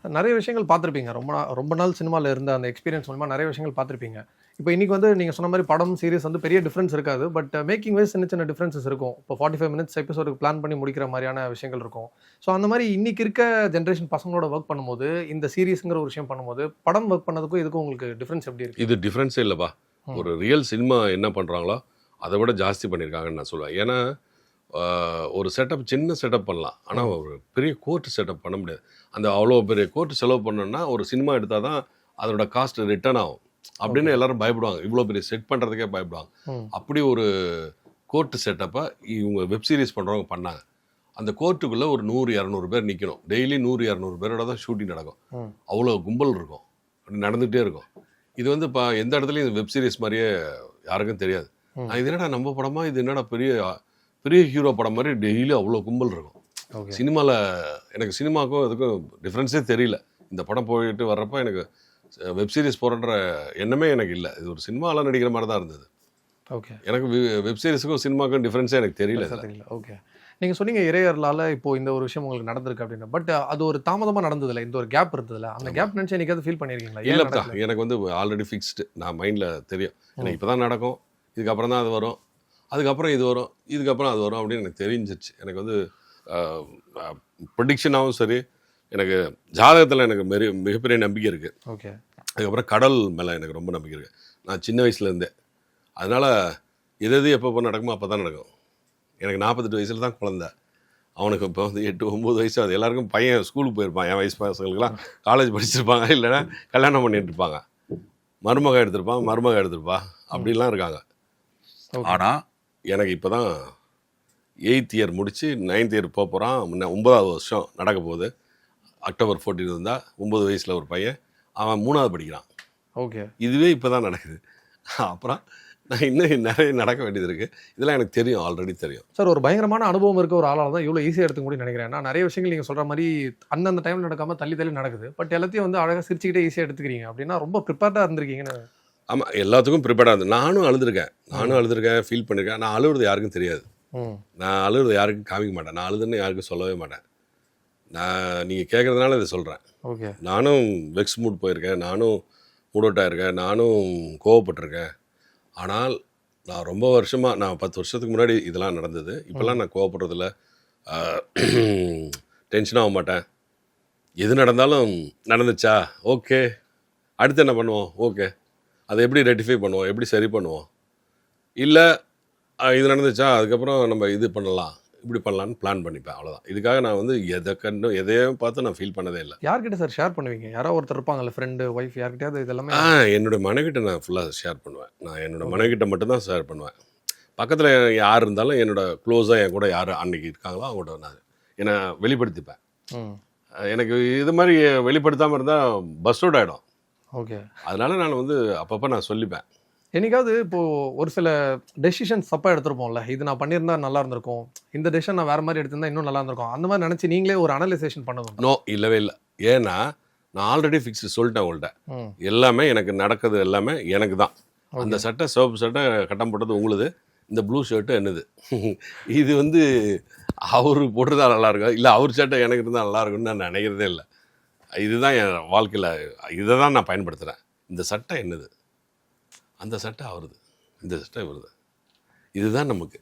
நிறைய விஷயங்கள் பார்த்துருப்பீங்க. ரொம்ப நா- ரொம்ப நாள் சினிமாவில் இருந்த அந்த எக்ஸ்பீரியன்ஸ் மூலமா நிறைய விஷயங்கள் பார்த்துருப்பீங்க. இப்போ இன்னைக்கு வந்து நீங்கள் சொன்ன மாதிரி படம் சீரிஸ் வந்து பெரிய டிஃப்ரென்ஸ் இருக்காது. பட் மேக்கிங் வைஸ் சின்ன சின்ன டிஃப்ரென்சஸ் இருக்கும். இப்போ ஃபார்ட்டி ஃபைவ் மினிட்ஸ் எபிசோடுக்கு பிளான் பண்ணி முடிக்கிற மாதிரியான விஷயங்கள் இருக்கும். ஸோ அந்த மாதிரி இன்னைக்கு இருக்க ஜென்ரேஷன் பசங்களோட ஒர்க் பண்ணும்போது இந்த சீரிஸ்ங்கிற ஒரு விஷயம் பண்ணும்போது படம் ஒர்க் பண்ணதுக்கும் இதுக்கும் உங்களுக்கு டிஃப்ரென்ஸ் எப்படி இருக்கு? இது டிஃப்ரென்ஸே இல்லைப்பா. ஒரு ரியல் சினிமா என்ன பண்ணுறாங்களோ அதை விட ஜாஸ்தி பண்ணியிருக்காங்கன்னு நான் சொல்லுவேன். ஏன்னா ஒரு செட்டப் சின்ன செட்டப் பண்ணலாம். ஆனால் ஒரு பெரிய கோர்ட் செட்டப் பண்ண முடியாது. அந்த அவ்வளோ பெரிய கோர்ட் செலவு பண்ணோம்னா ஒரு சினிமா எடுத்தால் தான் அதோட காஸ்ட் ரிட்டர்ன் ஆகும். அப்படின்னு எல்லாரும் பயப்படுவாங்க. இவ்வளோ பெரிய செட் பண்ணுறதுக்கே பயப்படுவாங்க. அப்படி ஒரு கோர்ட் செட்டப்பை இவங்க வெப் சீரிஸ் பண்ணுறவங்க பண்ணாங்க. அந்த கோர்ட்டுக்குள்ளே ஒரு நூறு இரநூறு பேர் நிற்கணும் டெய்லி நூறு இரநூறு பேரோட தான் ஷூட்டிங் நடக்கும். அவ்வளோ கும்பல் இருக்கும். அப்படி நடந்துகிட்டே இருக்கும். இது வந்து இப்போ எந்த இடத்துலையும் வெப் சீரிஸ் மாதிரியே யாருக்கும் தெரியாது. நான் இது என்னடா நம்ம படமா? இது என்னடா பெரிய பெரிய ஹீரோ படம் மாதிரி டெய்லி அவ்வளோ கும்பல் இருக்கும். சினிமாவில் எனக்கு சினிமாக்கும் இதுக்கும் டிஃப்ரென்ஸே தெரியல. இந்த படம் போயிட்டு வர்றப்ப எனக்கு வெப் சீரிஸ் போகிறன்ற எண்ணமே எனக்கு இல்லை. இது ஒரு சினிமாவில் நடிக்கிற மாதிரி தான் இருந்தது. ஓகே எனக்கு வெப் சீரிஸுக்கும் சினிமாக்கும் டிஃப்ரென்ஸே எனக்கு தெரியல. தெரியல. ஓகே நீங்கள் சொன்னீங்க இறையர்லால இப்போ இந்த ஒரு விஷயம் உங்களுக்கு நடந்திருக்கு அப்படின்னு பட் அது ஒரு தாமதமாக நடந்ததில்ல. இந்த ஒரு கேப் இருந்ததுல அந்த கேப் நினச்சி என்னைக்காவது ஃபீல் பண்ணியிருக்கீங்களா இல்லைப்பா? எனக்கு வந்து ஆல்ரெடி ஃபிக்ஸ்டு நான் மைண்டில் தெரியும். எனக்கு இப்போ தான் நடக்கும். இதுக்கப்புறம் தான் அது வரும். அதுக்கப்புறம் இது வரும் இதுக்கப்புறம் அது வரும் அப்படின்னு எனக்கு தெரிஞ்சிச்சு எனக்கு வந்து ப்ரொடிக்ஷனாகவும் சரி எனக்கு ஜாதகத்தில் எனக்கு மெரி மிகப்பெரிய நம்பிக்கை இருக்குது ஓகே. அதுக்கப்புறம் கடல் மேலே எனக்கு ரொம்ப நம்பிக்கை இருக்குது நான் சின்ன வயசுலேருந்தே அதனால் எது எது எப்போ நடக்குமோ அப்போ தான் நடக்கும். எனக்கு நாற்பத்தெட்டு வயசில் தான் குழந்த. அவனுக்கு இப்போ வந்து எட்டு ஒம்பது வயசு அது எல்லாருக்கும் பையன் ஸ்கூலுக்கு போயிருப்பான். என் வயசு பசங்களுக்குலாம் காலேஜ் படிச்சிருப்பாங்க. இல்லைன்னா கல்யாணம் பண்ணிட்டு இருப்பாங்க. மருமக எடுத்திருப்பான் மருமக எடுத்திருப்பா. அப்படிலாம் இருக்காங்க. ஆனால் எனக்கு இப்போ தான் எயித் இயர் முடித்து நைன்த் இயர் போக போகிறான் முன்ன ஒன்பதாவது வருஷம் நடக்க போகுது. அக்டோபர் ஃபோர்டீன் இருந்தால் ஒம்பது வயசில் ஒரு பையன். அவன் மூணாவது படிக்கிறான். ஓகே. இதுவே இப்போ தான் நடக்குது. அப்புறம் நான் இன்னும் நிறைய நடக்க வேண்டியது இருக்குது இதெல்லாம் எனக்கு தெரியும் ஆல்ரெடி தெரியும். சார் ஒரு பயங்கரமான அனுபவம் இருக்க ஒரு ஆளால தான் இவ்வளோ ஈஸியாக எடுத்துக்க முடியும்னு நினைக்கிறேன். நான் நிறைய விஷயங்கள் நீங்கள் சொல்கிற மாதிரி அந்தந்த டைமில் நடக்காம தள்ளி தள்ளி நடக்குது. பட் எல்லாத்தையும் வந்து அழகாக சிரிச்சுக்கிட்டே ஈஸியாக எடுத்துக்கிறீங்க. அப்படின்னா ரொம்ப ப்ரிப்பேர்டாக இருந்திருக்கீங்கன்னு ஆமாம் எல்லாத்துக்கும் ப்ரிப்பேர்டாக இருந்து நானும் அழுதுருக்கேன். நானும் அழுதுருக்கேன் ஃபீல் பண்ணியிருக்கேன் நான் அழுகுறது யாருக்கும் தெரியாது. நான் அழுகுறது யாருக்கும் காமிக்க மாட்டேன். நான் அழுதுன்னு யாருக்கும் சொல்லவே மாட்டேன். நான் நீங்கள் கேட்குறதுனால இதை சொல்கிறேன் ஓகே. நானும் வெக்ஸ் மூட் போயிருக்கேன். நானும் மூட் அவுட் ஆயிருக்கேன் நானும் கோவப்பட்டிருக்கேன். ஆனால் நான் ரொம்ப வருஷமாக நான் பத்து வருஷத்துக்கு முன்னாடி இதெல்லாம் நடந்தது. இப்போல்லாம் நான் கோவப்படுறதில்ல. டென்ஷன் <clears throat> ஆக மாட்டேன். எது நடந்தாலும் நடந்துச்சா? ஓகே. அடுத்து என்ன பண்ணுவோம்? ஓகே. அதை எப்படி ரெட்டிஃபை பண்ணுவோம்? எப்படி சரி பண்ணுவோம்? இல்லை இது நடந்துச்சா? அதுக்கப்புறம் நம்ம இது பண்ணலாம். இப்படி பண்ணலான்னு பிளான் பண்ணிப்பேன். அவ்வளோதான் இதுக்காக நான் வந்து எதை கண்டு எதையும் பார்த்து நான் ஃபீல் பண்ணதே இல்லை. யார்கிட்ட சார் ஷேர் பண்ணுவீங்க? யாரோ ஒருத்தர் இருப்பாங்கல்ல ஃப்ரெண்டு ஒய்ஃப் யார்கிட்டயாவது இதெல்லாமே? ஆ என்னோட மனைவிட்ட நான் ஃபுல்லாக ஷேர் பண்ணுவேன். நான் என்னோட மனைவிட்ட மட்டும்தான் ஷேர் பண்ணுவேன். பக்கத்தில் யார் இருந்தாலும் என்னோட க்ளோஸாக என் கூட யார் அன்னைக்கு இருக்காங்களோ அவங்கள்ட்ட நான் என்னை வெளிப்படுத்திப்பேன். எனக்கு இது மாதிரி வெளிப்படுத்தாமல் இருந்தால் பஸ் ஆகிடும் ஓகே. அதனால நான் வந்து அப்பப்போ நான் சொல்லிப்பேன். என்னைக்காவது இப்போ ஒரு சில டெசிஷன்ஸ் தப்பாக எடுத்திருப்போம்ல இது நான் பண்ணியிருந்தா நல்லா இருந்திருக்கும் இந்த டெசிஷன் நான் வேற மாதிரி எடுத்திருந்தா இன்னும் நல்லா இருந்திருக்கும் அந்த மாதிரி நினச்சி நீங்களே ஒரு அனலைசேஷன் பண்ணதும் நோ இல்லவே இல்லை. ஏன்னா நான் ஆல்ரெடி ஃபிக்ஸ் சொல்லிட்டேன் உங்கள்கிட்ட எல்லாமே எனக்கு நடக்குது எல்லாமே எனக்கு தான். அந்த சட்டை சிவப்பு சட்டை கட்டம் போட்டது உங்களுது இந்த ப்ளூ ஷர்ட்டு என்னது? இது வந்து அவர் போட்டிருந்தா நல்லா இருக்கும் இல்லை அவர் சட்டை எனக்கு இருந்தால் நல்லா இருக்கும்னு நான் நினைக்கிறதே இல்லை. இதுதான் என் வாழ்க்கையில் இதை தான் நான் பயன்படுத்துகிறேன் இந்த சட்டை என்னது? அந்த சட்டை அவருது. இந்த சட்டை இவருது. இதுதான் நமக்கு.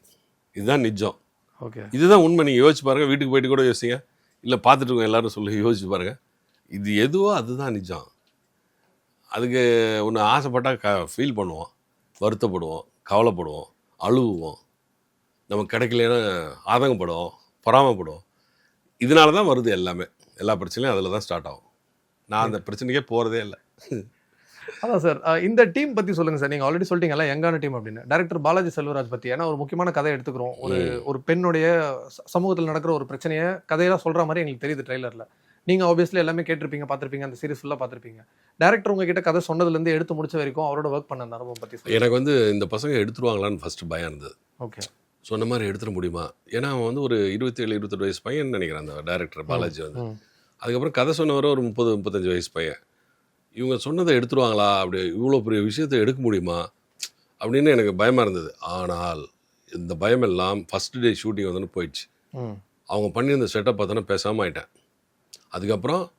இதுதான் நிஜம். ஓகே. இதுதான் உண்மை. நீங்கள் யோசிச்சு பாருங்கள் வீட்டுக்கு போயிட்டு கூட யோசிங்க. இல்லை பார்த்துட்டு இருக்கோம் எல்லாரும் சொல்லி யோசிச்சு பாருங்கள் இது எதுவோ அதுதான் நிஜம். அதுக்கு ஒன்று ஆசைப்பட்டால் க ஃபீல் பண்ணுவோம். வருத்தப்படுவோம். கவலைப்படுவோம். அழுவுவோம். நமக்கு கிடைக்கலன்னா ஆதங்கப்படுவோம். பொறாமப்படுவோம். இதனால தான் வருது எல்லாமே. எல்லா பிரச்சனையும் அதில் தான் ஸ்டார்ட் ஆகும். நான் அந்த பிரச்சனைக்கே போகிறதே இல்லை. அதான் சார். இந்த டீம் பத்தி சொல்லுங்க சார். நீங்க ஆல்ரெடி சொல்லிட்டீங்கல்ல யங்கான டீம் அப்படின்னு. டைரக்டர் பாலாஜி செல்வராஜ் பத்தி. ஏன்னா ஒரு முக்கியமான கதை எடுத்துக்கிறோம். ஒரு ஒரு பெண்ணுடைய சமூகத்தில் நடக்கிற ஒரு பிரச்சனையை கதையெல்லாம் சொல்ற மாதிரி எங்களுக்கு தெரியுது ட்ரைலர்ல நீங்க ஆப்வியஸ்லி எல்லாமே கேட்டிருப்பீங்க பார்த்திருப்பீங்க அந்த சீரிஸ் ஃபுல்லா பார்த்திருப்பீங்க. டேரக்டர் உங்ககிட்ட கதை சொன்னதுல இருந்து எடுத்து முடிச்ச வரைக்கும் அவரோட ஒர்க் பண்ண அனுபவம் பத்தி சொல்லுங்க. எனக்கு வந்து இந்த பசங்க எடுத்துருவாங்களான்னு ஃபஸ்ட்டு பயம் இருந்தது. ஓகே சொன்ன மாதிரி எடுத்துட முடியுமா? ஏன்னா அவன் வந்து ஒரு இருபத்தேழு இருபத்தெட்டு வயசு பையன் நினைக்கிறேன் அந்த டேரக்டர் பாலாஜி வந்து. அதுக்கப்புறம் கதை சொன்னவரை ஒரு முப்பது முப்பத்தஞ்சு வயசு பையன். இவங்க சொன்னதை எடுத்துருவாங்களா? அப்படி இவ்வளோ பெரிய விஷயத்தை எடுக்க முடியுமா? அப்படின்னு எனக்கு பயமாக இருந்தது. ஆனால் இந்த பயமெல்லாம் ஃபஸ்ட் டே ஷூட்டிங் வந்து போயிடுச்சு. அவங்க பண்ணியிருந்த செட்டப் பார்த்தோன்னா பேசாமல் ஆயிட்டேன். அதுக்கப்புறம்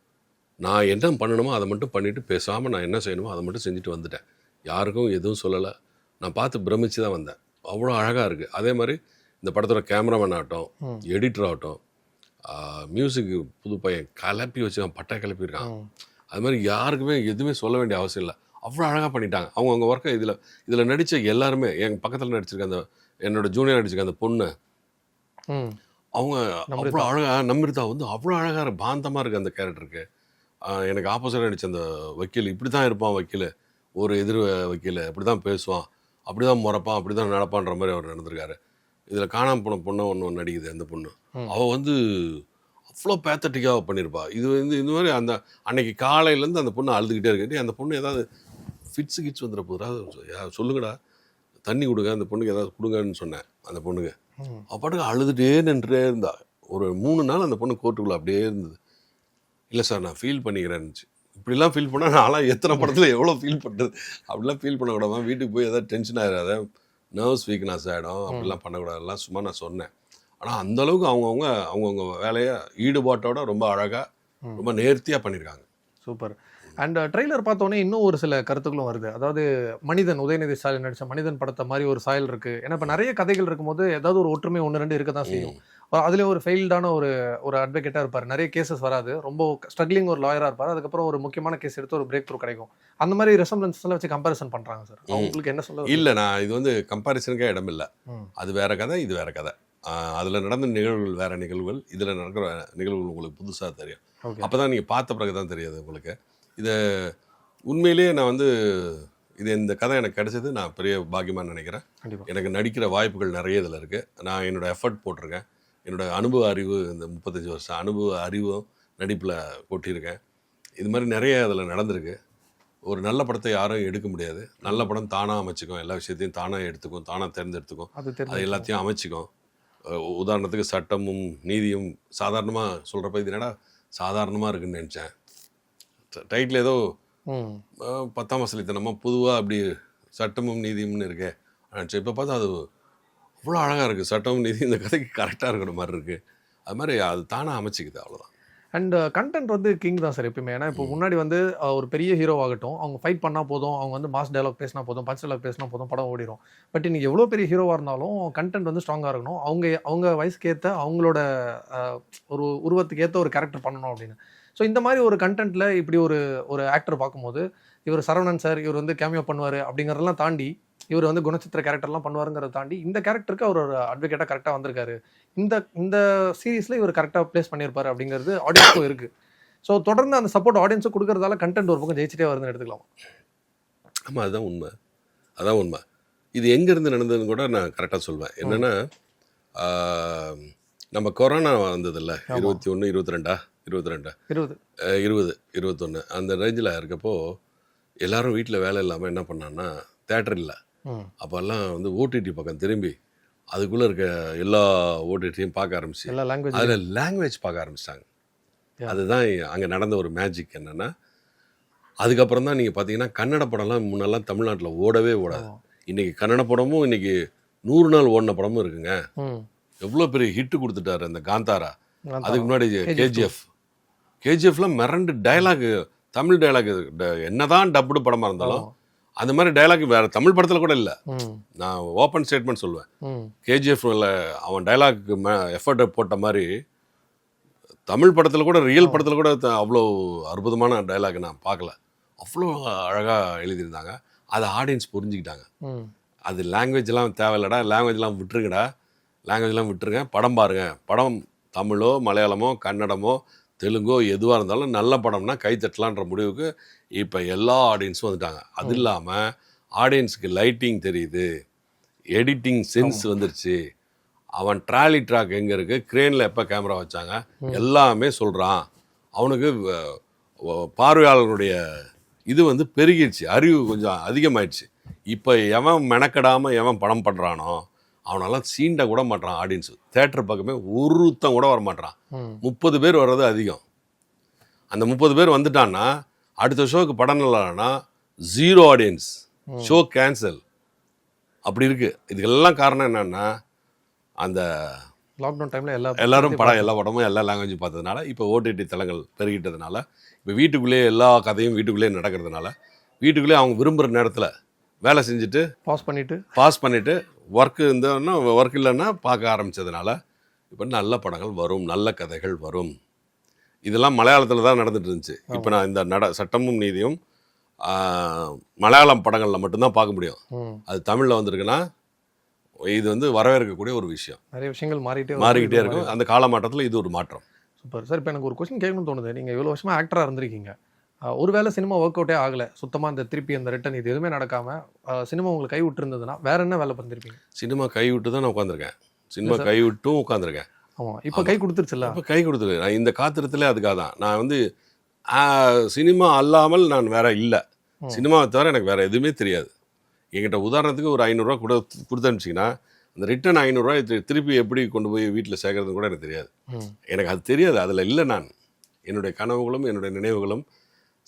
நான் என்ன பண்ணணுமோ அதை மட்டும் பண்ணிவிட்டு பேசாமல் நான் என்ன செய்யணுமோ அதை மட்டும் செஞ்சுட்டு வந்துட்டேன். யாருக்கும் எதுவும் சொல்லலை. நான் பார்த்து பிரமிச்சு தான் வந்தேன். அவ்வளோ அழகாக இருக்குது அதே மாதிரி இந்த படத்தோட கேமராமேன் ஆகட்டும் எடிட்டர் ஆகட்டும் மியூசிக் புது பையன் கிளப்பி வச்சுருக்கான் பட்டை கிளப்பியிருக்கான் அது மாதிரி யாருக்குமே எதுவுமே சொல்ல வேண்டிய அவசியம் இல்லை. அவ்வளோ அழகாக பண்ணிட்டாங்க. அவங்க அவங்க ஒர்க்கை இதில் இதில் நடித்த எல்லாருமே என் பக்கத்தில் நடிச்சிருக்க அந்த என்னோட ஜூனியர் நடிச்சிருக்க அந்த பொண்ணு அவங்க அவ்வளோ அழகாக நம்பிருத்தா வந்து அவ்வளோ அழகாக பாந்தமாக இருக்குது அந்த கேரக்டருக்கு எனக்கு ஆப்போசிட்டாக நடிச்ச அந்த வக்கீல் இப்படி தான் இருப்பான் வக்கீல். ஒரு எதிர் வக்கீல் இப்படி தான் பேசுவான். அப்படி தான் முறைப்பான் அப்படி தான் நடப்பான்ற மாதிரி அவர் நடந்திருக்காரு. இதில் காணாம போன பொண்ணு ஒன்று நடிக்குது அந்த பொண்ணு. அவள் வந்து அவ்வளோ பேத்தட்டிக்காக பண்ணியிருப்பா இது வந்து இந்த மாதிரி அந்த அன்னைக்கு காலையிலேருந்து அந்த பொண்ணு அழுதுகிட்டே இருக்கு. அந்த பொண்ணு ஏதாவது ஃபிட்ஸு கிட்ஸ் வந்துட போதா சொல்லுங்கடா. தண்ணி கொடுங்க அந்த பொண்ணுக்கு ஏதாவது கொடுங்கன்னு சொன்னேன் அந்த பொண்ணுக்கு. அவ பாட்டுக்கு அழுதுகிட்டே நின்றுட்டே இருந்தா. ஒரு மூணு நாள் அந்த பொண்ணு கோர்ட்டுக்குள்ள அப்படியே இருந்தது. இல்லை சார் நான் ஃபீல் பண்ணிக்கிறேன்னுச்சு. இப்படிலாம் ஃபீல் பண்ணால் நான்லாம் எத்தனை படத்தில் எவ்வளோ ஃபீல் பண்ணுறது அப்படிலாம் ஃபீல் பண்ணக்கூடாமா வீட்டுக்கு போய் ஏதாவது டென்ஷன் ஆகிடாத நர்வ்ஸ் வீக்னஸ் ஆகிடும் அப்படிலாம் பண்ணக்கூடாதுலாம் சும்மா நான் சொன்னேன். ஆனால் அந்த அளவுக்கு அவங்கவுங்க அவங்கவுங்க வேலையை ஈடுபாட்டோட ரொம்ப அழகாக ரொம்ப நேர்த்தியாக பண்ணியிருக்காங்க சூப்பர். அண்ட் ட்ரெய்லர் பார்த்தோன்னே இன்னும் ஒரு சில கருத்துக்களும் வருது. அதாவது மனிதன் உதயநிதி ஸ்டாலின் நடிச்ச மனிதன் படத்தை மாதிரி ஒரு சாயல் இருக்கு. ஏன்னா இப்போ நிறைய கதைகள் இருக்கும்போது ஏதாவது ஒரு ஒற்றுமை ஒன்று ரெண்டு இருக்க தான் செய்யும் அதுலேயே ஒரு ஃபெயில்டான ஒரு ஒரு அட்வொகேட்டாக இருப்பார். நிறைய கேசஸ் வராது. ரொம்ப ஸ்ட்ரகிளிங் ஒரு லாயராக இருப்பார். அதுக்கப்புறம் ஒரு முக்கியமான கேஸ் எடுத்து ஒரு பிரேக் த்ரூ கிடைக்கும். அந்த மாதிரி ரெசம்பளன்ஸ் எல்லாம் வச்சு கம்பேரிசன் பண்ணுறாங்க சார் உங்களுக்கு என்ன சொல்ல இல்லை நான் இது வந்து கம்பாரிசனுக்கே இடம் இல்லை. அது வேற கதை இது வேற கதை. அதில் நடந்த நிகழ்வுகள் வேற நிகழ்வுகள் இதில் நடக்கிற நிகழ்வுகள் உங்களுக்கு புதுசாக தெரியும். அப்போ தான் நீங்கள் பார்த்த பிறகு தான் தெரியாது உங்களுக்கு. இதை உண்மையிலேயே நான் வந்து இது இந்த கதை எனக்கு கிடைச்சது நான் பெரிய பாக்கியமாக நினைக்கிறேன். எனக்கு நடிக்கிற வாய்ப்புகள் நிறைய இதில் இருக்குது நான் என்னோட எஃபர்ட் போட்டிருக்கேன். என்னோட அனுபவ அறிவு இந்த முப்பத்தஞ்சு வருஷம் அனுபவ அறிவும் நடிப்பில் கொட்டியிருக்கேன். இது மாதிரி நிறைய அதில் நடந்திருக்கு. ஒரு நல்ல படத்தை யாரும் எடுக்க முடியாது. நல்ல படம் தானாக அமைச்சிக்கும். எல்லா விஷயத்தையும் தானாக எடுத்துக்கும் தானாக தேர்ந்தெடுத்துக்கும். அது எல்லாத்தையும் அமைச்சிக்கும். உதாரணத்துக்கு சட்டமும் நீதியும் சாதாரணமாக சொல்கிறப்ப இது என்னடா சாதாரணமாக இருக்குன்னு நினச்சேன். டைட்டில் ஏதோ பத்தாம் வசலித்தனமாக பொதுவாக அப்படி சட்டமும் நீதியும்னு இருக்கே. நினச்சேன். இப்போ பார்த்தா அது அவ்வளோ அழகாக இருக்குது சட்டமும் நீதி இந்த கதைக்கு கரெக்டாக இருக்கிற மாதிரி இருக்குது அது மாதிரி அது தானாக அமைச்சிக்குது அவ்வளோதான் அண்ட் கண்டென்ட் வந்து கிங் தான் சார் எப்பயுமே. ஏன்னா இப்போ முன்னாடி வந்து ஒரு பெரிய ஹீரோ ஆகட்டும் அவங்க ஃபைட் பண்ணால் போதும் அவங்க வந்து மாஸ் டயலாக் பேசினா போதும் பஞ்ச் டயலாக் பேசினா போதும் படம் ஓடிடும் பட் இன்னைக்கு எவ்வளோ பெரிய ஹீரோவாக இருந்தாலும் கண்டென்ட் வந்து ஸ்ட்ராங்காக இருக்கணும். அவங்க அவங்க வயசுக்கு ஏற்ற அவங்களோட ஒரு உருவத்துக்கு ஏற்ற ஒரு கேரக்டர் பண்ணணும் அப்படின்னு. ஸோ இந்த மாதிரி ஒரு கண்டென்ட்டில் இப்படி ஒரு ஒரு ஆக்டர் பார்க்கும்போது இவர் சரவணன் சார் இவர் வந்து கேமியோ பண்ணுவார் அப்படிங்கிறதெல்லாம் தாண்டி இவர் வந்து குணச்சித்திர கேரக்டர்லாம் பண்ணுவாருங்கிறத தாண்டி இந்த கேரக்டருக்கு அவர் ஒரு அட்வொகேட்டாக கரெக்டாக வந்திருக்காரு. இந்த இந்த சீரீஸில் இவர் கரெக்டாக ப்ளேஸ் பண்ணியிருப்பாரு அப்படிங்கிறது ஆடியன்ஸுக்கும் இருக்குது ஸோ தொடர்ந்து அந்த சப்போர்ட் ஆடியன்ஸும் கொடுக்கறதால கண்டென்ட் ஒரு பக்கம் ஜெயிச்சிட்டே வருதுன்னு எடுத்துக்கலாம்? ஆமாம் அதுதான் உண்மை. அதான் உண்மை. இது எங்கேருந்து நடந்ததுன்னு கூட நான் கரெக்டாக சொல்வேன். என்னென்னா நம்ம கொரோனா வந்ததில்ல. இருபத்தி ஒன்று இருபத்தி ரெண்டா இருபத்தி ரெண்டா இருபது இருபது இருபத்தொன்று அந்த ரேஞ்சில் இருக்கப்போ எல்லாரும் வீட்டில் வேலை இல்லாமல் என்ன பண்ணான்னா தேட்டர் இல்லை. அப்போல்லாம் வந்து ஓடிடி பக்கம் திரும்பி அதுக்குள்ளே இருக்க எல்லா ஓடிடியும் பார்க்க ஆரம்பிச்சு. எல்லா லாங்குவேஜ் அதில் லாங்குவேஜ் பார்க்க ஆரம்பிச்சிட்டாங்க. அதுதான் அங்கே நடந்த ஒரு மேஜிக் என்னென்னா அதுக்கப்புறம் தான் நீங்கள் பார்த்தீங்கன்னா கன்னட படம்லாம் முன்னெல்லாம் தமிழ்நாட்டில் ஓடவே ஓடாது. இன்னைக்கு கன்னட படமும் இன்னைக்கு நூறு நாள் ஓடின படமும் இருக்குங்க. எவ்வளோ பெரிய ஹிட் கொடுத்துட்டாரு அந்த காந்தாரா. அதுக்கு முன்னாடி கேஜிஎஃப் கேஜிஎஃப்ல மிரண்டு டயலாக் தமிழ் டயலாக் என்னதான் டப்புடு படமா இருந்தாலும் அந்த மாதிரி டயலாக் வேற தமிழ் படத்துல கூட இல்லை. நான் ஓப்பன் ஸ்டேட்மெண்ட் சொல்லுவேன். கேஜிஎஃப்ல அவன் டயலாக் எஃபர்ட் போட்ட மாதிரி தமிழ் படத்தில் கூட ரியல் படத்தில் கூட அவ்வளோ அற்புதமான டயலாக் நான் பார்க்கல. அவ்வளோ அழகாக எழுதியிருந்தாங்க. அதை ஆடியன்ஸ் புரிஞ்சுக்கிட்டாங்க. அது லாங்குவேஜ்லாம் தேவையில்லடா லாங்குவேஜ்லாம் விட்டுருங்கடா. லாங்குவேஜ்லாம் விட்டுருங்க. படம் பாருங்க. படம் தமிழோ மலையாளமோ கன்னடமோ தெலுங்கோ எதுவாக இருந்தாலும் நல்ல படம்னா கை தட்டலான்ற முடிவுக்கு இப்போ எல்லா ஆடியன்ஸும் வந்துட்டாங்க. அது இல்லாமல் ஆடியன்ஸுக்கு லைட்டிங் தெரியுது. எடிட்டிங் சென்ஸ் வந்துருச்சு. அவன் ட்ராலி ட்ராக் எங்கே இருக்குது க்ரேனில் எப்போ கேமரா வச்சாங்க? எல்லாமே சொல்கிறான் அவனுக்கு பார்வையாளர்களுடைய இது வந்து பெருகிடுச்சு அறிவு கொஞ்சம் அதிகமாயிடுச்சு. இப்போ எவன் மெனக்கடாமல் எவன் படம் பண்ணுறானோ அவனெல்லாம் சீண்ட கூட மாட்டான் ஆடியன்ஸ் தேட்டர் பக்கமே ஒருத்தன் கூட வர மாட்டான் ம் முப்பது பேர் வர்றது அதிகம். அந்த முப்பது பேர் வந்துட்டான்னா அடுத்த ஷோக்கு படம் நல்லானா ஜீரோ ஆடியன்ஸ் ஷோ கேன்சல் அப்படி இருக்கு. இதுக்கெல்லாம் காரணம் என்னன்னா அந்த லாக்டவுன் டைம்ல எல்லா எல்லாரும் படம் எல்லா படமும் எல்லா லாங்குவேஜும் பார்த்ததுனால இப்போ ஓடிடி தளங்கள் பெருகிட்டதுனால இப்போ வீட்டுக்குள்ளேயே எல்லா கதையும் வீட்டுக்குள்ளேயே நடக்கிறதுனால வீட்டுக்குள்ளேயே அவங்க விரும்புகிற நேரத்தில் வேலை செஞ்சுட்டு பாஸ் பண்ணிட்டு பாஸ் பண்ணிவிட்டு ஒர்க் இருந்தோன்னா ஒர்க் இல்லைன்னா பார்க்க ஆரம்பிச்சதுனால இப்போ நல்ல படங்கள் வரும் நல்ல கதைகள் வரும். இதெல்லாம் மலையாளத்தில் தான் நடந்துட்டு இருந்துச்சு. இப்போ நான் இந்த நட சட்டமும் நீதியும் மலையாளம் படங்களில் மட்டும்தான் பார்க்க முடியும். அது தமிழில் வந்திருக்குன்னா இது வந்து வரவேற்கக்கூடிய ஒரு விஷயம். நிறைய விஷயங்கள் மாறிட்டே. மாறிக்கிட்டே இருக்கும். அந்த காலமாட்டத்தில் இது ஒரு மாற்றம். சூப்பர். சார் இப்போ எனக்கு ஒரு கொஸ்டின் கேட்கணும்னு தோணுது. நீங்கள் இவ்வளோ வருஷமா ஆக்டராக இருந்திருக்கீங்க. ஒருவேளை சினிமா ஒர்க் அவுட்டே ஆகலை. சுத்தமாக இந்த திருப்பி அந்த ரிட்டன் இது எதுவுமே நடக்காம அஹ் சினிமா உங்களுக்கு கை விட்டுருந்ததுன்னா வேற என்ன வேலை பண்ணிருப்பீங்க சினிமா கை விட்டு தான் நான் உட்காந்துருக்கேன் சினிமா. கை விட்டும் உட்காந்துருக்கேன் ஆமாம் இப்போ கை கொடுத்துருச்சுல்ல? அப்போ கை கொடுத்துரு நான் இந்த காத்திரத்திலே அதுக்காக தான். நான் வந்து சினிமா அல்லாமல் நான் வேற இல்லை. சினிமாவை தவிர எனக்கு வேற எதுவுமே தெரியாது. என்கிட்ட உதாரணத்துக்கு ஒரு ஐநூறுரூவா கூட கொடுத்து அனுப்பிச்சிங்கன்னா அந்த ரிட்டன் ஐநூறுரூவா திருப்பி எப்படி கொண்டு போய் வீட்டில் சேர்க்கறது கூட எனக்கு தெரியாது. எனக்கு அது தெரியாது. அதில் இல்லை நான். என்னுடைய கனவுகளும் என்னுடைய நினைவுகளும்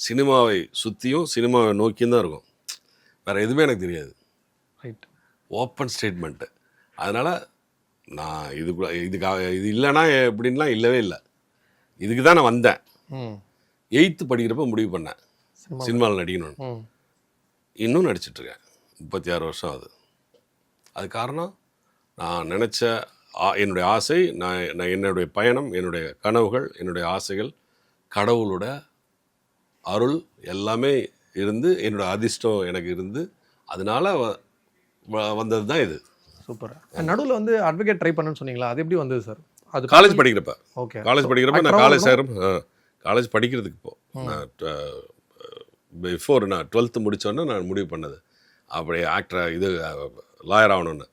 சினிமாவை சுற்றியும் சினிமாவை நோக்கியும் தான் இருக்கும். வேற எதுவுமே எனக்கு தெரியாது. ரைட் ஓப்பன் ஸ்டேட்மெண்ட்டு அதனால் நான் இதுக்குள்ள இதுக்காக இது இல்லைன்னா எப்படின்லாம் இல்லவே இல்லை. இதுக்கு தான் நான் வந்தேன். எயித்து படிக்கிறப்ப முடிவு பண்ணேன். சினிமா சினிமாவில் நடிக்கணும்னு. இன்னும் நடிச்சிட்ருக்கேன் முப்பத்தி ஆறு வருஷம் அது அது காரணம் நான் நினச்ச என்னுடைய ஆசை நான் நான் என்னுடைய பயணம் என்னுடைய கனவுகள் என்னுடைய ஆசைகள் கடவுளோட அருள் எல்லாமே இருந்து என்னோட அதிர்ஷ்டம் எனக்கு இருந்து அதனால வந்தது தான் இது. சூப்பர். நடுவில் வந்து அட்வொகேட் ட்ரை பண்ணுன்னு சொன்னீங்களா? அது எப்படி வந்தது சார் அது காலேஜ் படிக்கிறப்ப. ஓகே காலேஜ் படிக்கிறப்ப நான் காலேஜ் சேரும். காலேஜ் படிக்கிறதுக்கு இப்போ நான் பிஃபோர் நான் டுவெல்த்து முடித்தோன்னே நான் முடிவு பண்ணது. அப்படி ஆக்டர் இது லாயர் ஆகணும்னு.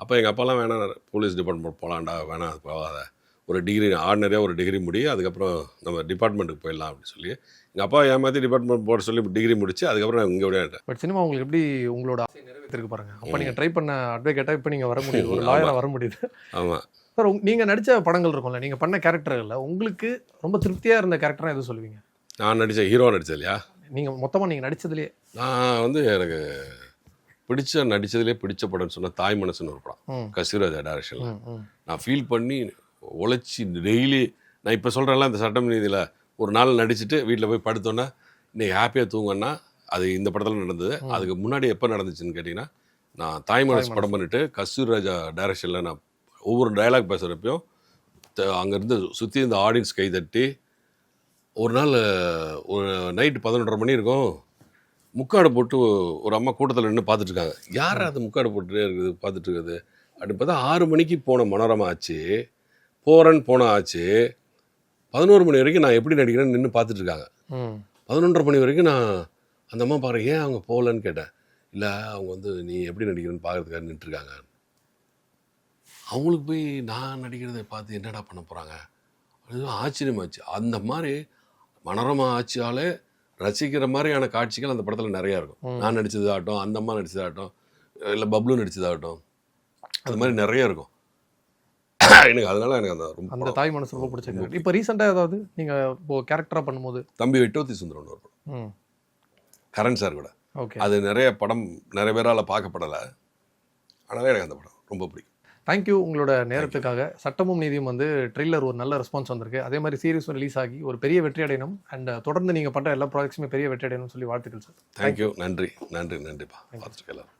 அப்போ எங்கள் அப்பாலாம் வேணாம் போலீஸ் டிபார்ட்மெண்ட் போகலாண்டா வேணாம் அது போகாத. ஒரு டிகிரி ஆர்டினரியாக ஒரு டிகிரி முடி அதுக்கப்புறம் நம்ம டிபார்ட்மெண்ட்டுக்கு போயிடலாம் அப்படின்னு சொல்லி. எங்கள் அப்பா ஏமாற்றி டிபார்ட்மெண்ட் போட சொல்லி டிகிரி முடிச்சு அதுக்கப்புறம் இங்கே விட பட் சினிமா உங்களுக்கு எப்படி உங்களோட ஆசை நிறைவேற்றிருக்கு பாருங்க. அப்போ நீங்கள் ட்ரை பண்ண அட்வொகேட்டாக இப்போ நீங்கள் வர முடியுது. ஒரு. லாயராக வர முடியுது. ஆமாம் சார் நீங்கள் நடித்த படங்கள் இருக்கும்ல நீங்கள் பண்ண கேரக்டர்களில் உங்களுக்கு ரொம்ப திருப்தியாக இருந்த கேரக்டராக எது சொல்லுவீங்க? நான் நடித்த ஹீரோ நடித்தது இல்லையா? நீங்கள் மொத்தமாக நீங்கள் நடிச்சதுலேயே. நான் வந்து எனக்கு பிடிச்ச நடித்ததுலேயே பிடிச்ச படம்னு சொன்ன தாய் மனசுன்னு ஒரு படம். கசிராஜா டைரக்ஷனில் ம் நான் ஃபீல் பண்ணி உழைச்சி டெய்லி நான் இப்போ சொல்கிறேன்ல இந்த சட்டம் நீதியில் ஒரு நாள் நடிச்சுட்டு வீட்டில் போய் படுத்தோன்னே இன்னைக்கு ஹாப்பியாக தூங்கன்னா அது இந்த படத்தில் நடந்தது. அதுக்கு முன்னாடி எப்போ நடந்துச்சுன்னு கேட்டிங்கன்னா நான் தாய் மனசு படம் பண்ணிட்டு கஸ்தூரி ராஜா டைரக்ஷனில் நான் ஒவ்வொரு டயலாக் பேசுகிறப்பையும் அங்கேருந்து சுற்றி இந்த ஆடியன்ஸ் கை தட்டி ஒரு நாள் ஒரு நைட்டு பதினொன்றரை மணி இருக்கும். முக்காடு போட்டு ஒரு அம்மா கூட்டத்தில் நின்று பார்த்துட்டு இருக்காங்க யார் அது முக்காடு போட்டுட்டே இருக்குது பார்த்துட்டு இருக்குது அப்படின்னு பார்த்தா ஆறு மணிக்கு போன மனோரமா ஆச்சு. போகிறேன்னு போன ஆச்சு. பதினோரு மணி வரைக்கும் நான் எப்படி நடிக்கிறேன்னு நின்று ம். பதினொன்றரை மணி வரைக்கும் நான் அந்த அம்மா பாரு ஏன் அவங்க போகலன்னு கேட்டேன்? இல்லை அவங்க வந்து நீ எப்படி நடிக்கிறேன்னு பார்க்கறதுக்காக நின்றுருக்காங்க அவங்களுக்கு போய் நான் நடிக்கிறதை பார்த்து என்னடா பண்ண போகிறாங்க அது ஆச்சரியமாச்சு. அந்த மாதிரி மனோரமா ஆட்சியாலே ரசிக்கிற மாதிரியான காட்சிகள் அந்த படத்தில் நிறையா இருக்கும். நான் நடிச்சதாகட்டும் அந்த அம்மா நடிச்சதாகட்டும் இல்லை பப்ளு நடிச்சதாகட்டும் அது மாதிரி நிறைய இருக்கும். எனக்கு அதனால எனக்கு அந்த ரொம்ப அந்த. தாய் மனசு ரொம்ப பிடிச்ச கேரக்டர் இப்போ ரீசெண்டாக ஏதாவது நீங்கள் இப்போ கேரக்டராக பண்ணும்போது? தம்பி வெட்டோத்தி சுந்தரம்னு ஒரு படம். ம். கரண் சார் கூட. ஓகே. அது நிறைய படம் நிறைய பேரால் பார்க்கப்படலை. அதனால எனக்கு அந்த படம் ரொம்ப பிடிக்கும். தேங்க்யூ உங்களோட நேரத்துக்காக. சட்டமும் நீதியும் வந்து ட்ரெய்லர் ஒரு நல்ல ரெஸ்பான்ஸ் வந்திருக்கு. அதே மாதிரி சீரிஸும் ரிலீஸ் ஆகி ஒரு பெரிய வெற்றி அடையணும். அண்ட் தொடர்ந்து நீங்கள் பண்ணுற எல்லா ப்ராஜெக்ட்ஸுமே பெரிய வெற்றி அடையணும்னு சொல்லி வாழ்த்துக்கள் சார் தேங்க்யூ நன்றி. நன்றி. நன்றிப்பா. பார்த்துட்டு எல்லாரும்.